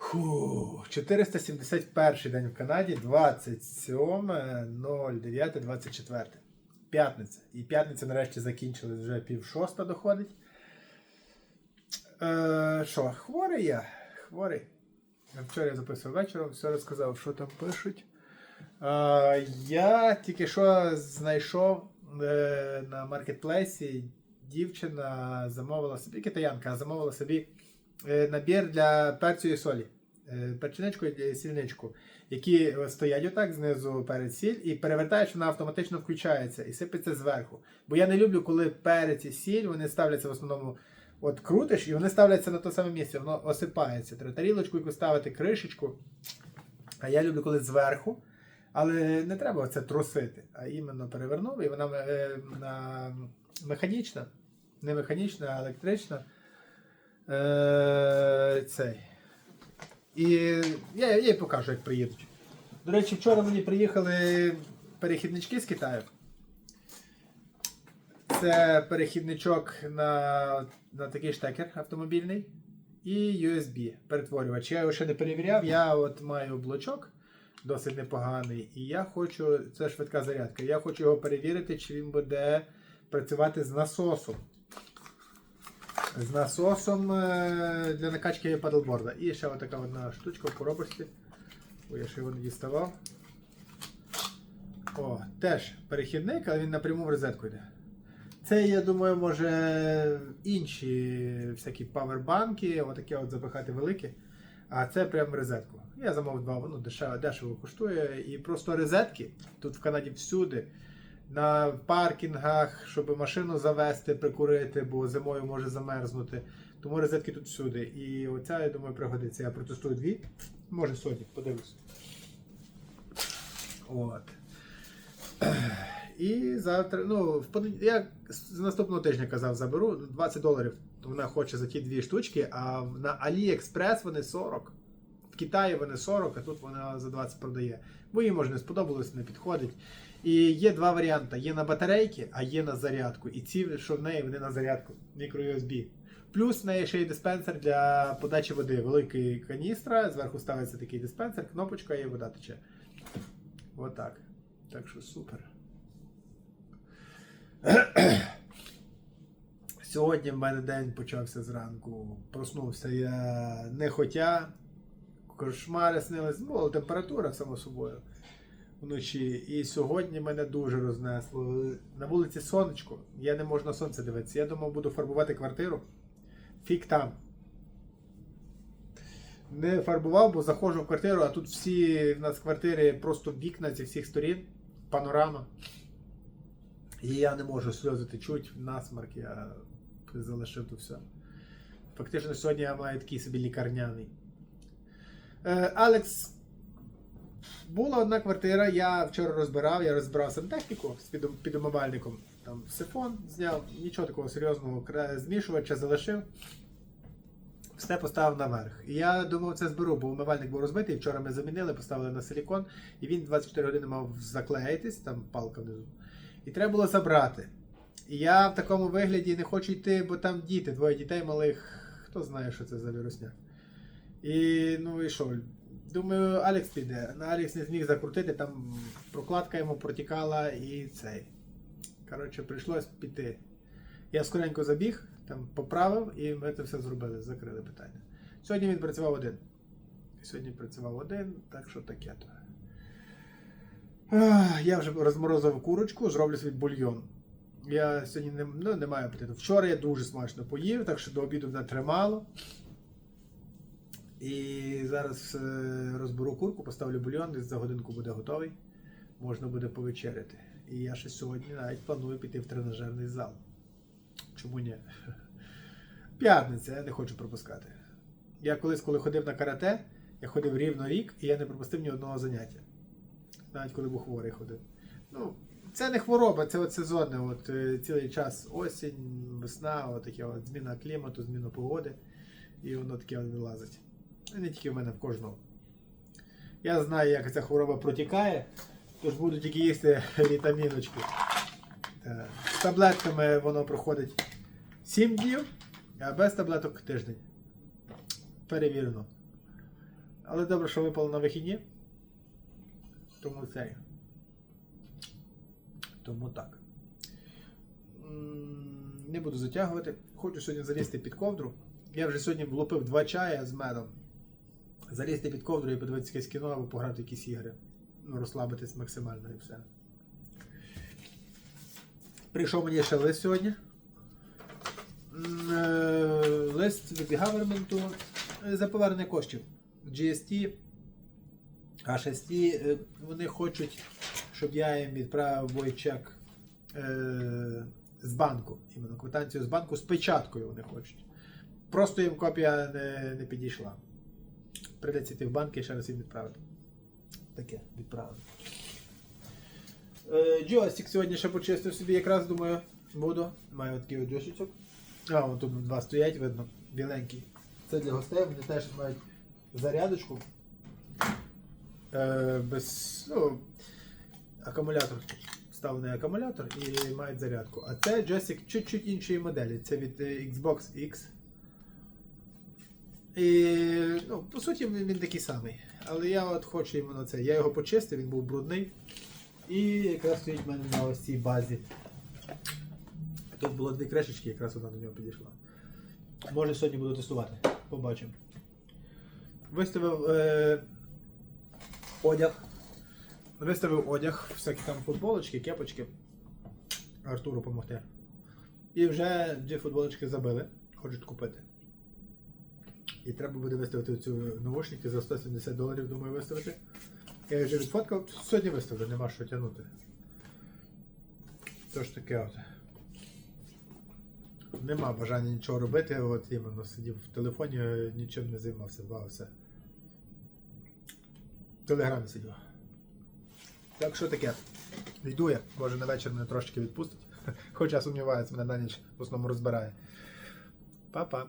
Фу, 471 день в Канаді, 27.09.24. П'ятниця. І п'ятниця нарешті закінчилась вже пів шоста доходить. Е, хворий я? Хворий. Вчора я записував вечором, все розказав, що там пишуть. Е, я тільки що знайшов е, на маркетплейсі дівчина замовила собі китаянка, замовила собі набір для перцю і солі. Е, Перчиничку і сільничку, які стоять отак знизу перед сіль, і перевертаєш, вона автоматично включається і сипеться зверху. Бо я не люблю, коли перець і сіль вони ставляться в основному. От крутиш, і вони ставляться на те саме місце, воно осипається. Треба тарілочку яку ставити, кришечку. А я люблю, коли зверху. Але не треба це трусити, а іменно перевернув, і вона е, на, механічна, не механічна, а електрична. Е, цей. І я, я їй покажу, як приїдуть. До речі, вчора мені приїхали перехіднички з Китаю. Це перехідничок на, на такий штекер автомобільний і USB перетворювач. Я його ще не перевіряв, я от маю блочок досить непоганий, і я хочу, це швидка зарядка, я хочу його перевірити, чи він буде працювати з насосом. З насосом е, для накачки падлборда. І ще отака одна штучка в коробочці. Ой, я ще його не діставав. О, теж перехідник, але він напряму в розетку йде. Це, я думаю, може інші всякі павербанки, отакі от запихати великі. А це прям розетку. Я замовив два, воно дешево, дешево коштує. І просто розетки тут в Канаді всюди. На паркінгах, щоб машину завести, прикурити, бо зимою може замерзнути. Тому розетки тут всюди. І оця, я думаю, пригодиться. Я протестую дві. Може сотні, подивлюсь. От. І завтра, ну, я з наступного тижня казав, заберу 20 доларів. Вона хоче за ті дві штучки, а на AliExpress вони 40. Китаї вони 40, а тут вона за 20 продає. Бо їй може не сподобалось, не підходить. І є два варіанти: є на батарейки, а є на зарядку. І ці, що в неї, вони на зарядку, мікро USB. Плюс в неї ще є диспенсер для подачі води. Великий каністра, зверху ставиться такий диспенсер, кнопочка і вода тече. Отак. Так що супер. Сьогодні в мене день почався зранку. Проснувся я не хотя. Кошмари снились, але температура, само собою, вночі. І сьогодні мене дуже рознесло. На вулиці сонечко, я не можу на сонце дивитися. Я думав, буду фарбувати квартиру. Фік там. Не фарбував, бо заходжу в квартиру, а тут всі в нас квартири просто вікна зі всіх сторін, панорама. І я не можу сльози течуть, насмарк, я залишив тут все. Фактично, сьогодні я маю такий собі лікарняний. Е, Алекс, була одна квартира, я вчора розбирав, я розбирав сантехніку з під, під. Там сифон зняв, нічого такого серйозного, змішувача залишив. Все поставив наверх. І я думав, це зберу, бо умивальник був розбитий. Вчора ми замінили, поставили на силікон, і він 24 години мав заклеїтись, там палка внизу. І треба було забрати. І я в такому вигляді не хочу йти, бо там діти, двоє дітей малих. Хто знає, що це за вірусняк. І ну і що? Думаю, Алекс піде. На Алекс не зміг закрутити, там прокладка йому протікала і цей. Коротше, прийшлось піти. Я скоренько забіг, там поправив, і ми це все зробили, закрили питання. Сьогодні він працював один. Сьогодні працював один, так що таке то. Я вже розморозив курочку, зроблю свій бульйон. Я сьогодні не, ну, не маю апетиту. Вчора я дуже смачно поїв, так що до обіду мене тримало. І зараз е, розберу курку, поставлю бульйон, десь за годинку буде готовий. Можна буде повечеряти. І я ще сьогодні навіть планую піти в тренажерний зал. Чому ні? П'ятниця, я не хочу пропускати. Я колись, коли ходив на карате, я ходив рівно рік і я не пропустив ні одного заняття. Навіть коли був хворий ходив. Ну, це не хвороба, це от сезонне, от е, цілий час осінь, весна, от таке от зміна клімату, зміна погоди. І воно таке вилазить. І не тільки в мене в кожного. Я знаю, як ця хвороба протікає, тож буду тільки їсти вітаміночки. З таблетками воно проходить 7 днів, а без таблеток тиждень. Перевірено. Але добре, що випало на вихідні. Тому цей. Тому так. Не буду затягувати. Хочу сьогодні залізти під ковдру. Я вже сьогодні влупив два чая з медом. Залізти під ковдру і подивитися якесь кіно або пограти якісь ігри. Ну, розслабитись максимально і все. Прийшов мені ще лист сьогодні. Е, Лист від гаверменту за повернення коштів. GST, HST, е, вони хочуть, щоб я їм відправив войчек е, з банку. Іменно квитанцію з банку з печаткою вони хочуть. Просто їм копія не, не підійшла. Придеться йти в банк і ще раз їм відправити. Таке відправили. Е, Джойстик сьогодні ще почистив собі, якраз думаю, буду. Маю такий джойстичок. А, вон тут два стоять, видно, біленький. Це для гостей, вони теж мають зарядочку. Е, без, ну, акумулятор. Вставлений акумулятор і мають зарядку. А це джойстик чуть-чуть іншої моделі. Це від е, Xbox X. І, ну, по суті, він, він такий самий. Але я от хочу іменно це. Я його почистив, він був брудний. І якраз стоїть в мене на ось цій базі. Тут було дві кришечки, якраз вона до нього підійшла. Може сьогодні буду тестувати. Побачимо. Виставив е, одяг. Виставив одяг, всякі там футболочки, кепочки. Артуру допомогти. І вже дві футболочки забили. Хочуть купити. І треба буде виставити цю навушники за 170 доларів, думаю, виставити. Я вже відфоткав, сьогодні виставлю, нема що тягнути. Тож таке от. Нема бажання нічого робити, от іменно сидів в телефоні, нічим не займався, бавився. В телеграмі сидів. Так що таке? Йду я, може на вечір мене трошки відпустить. Хоча сумніваюся, мене на ніч в основному розбирає. Па-па.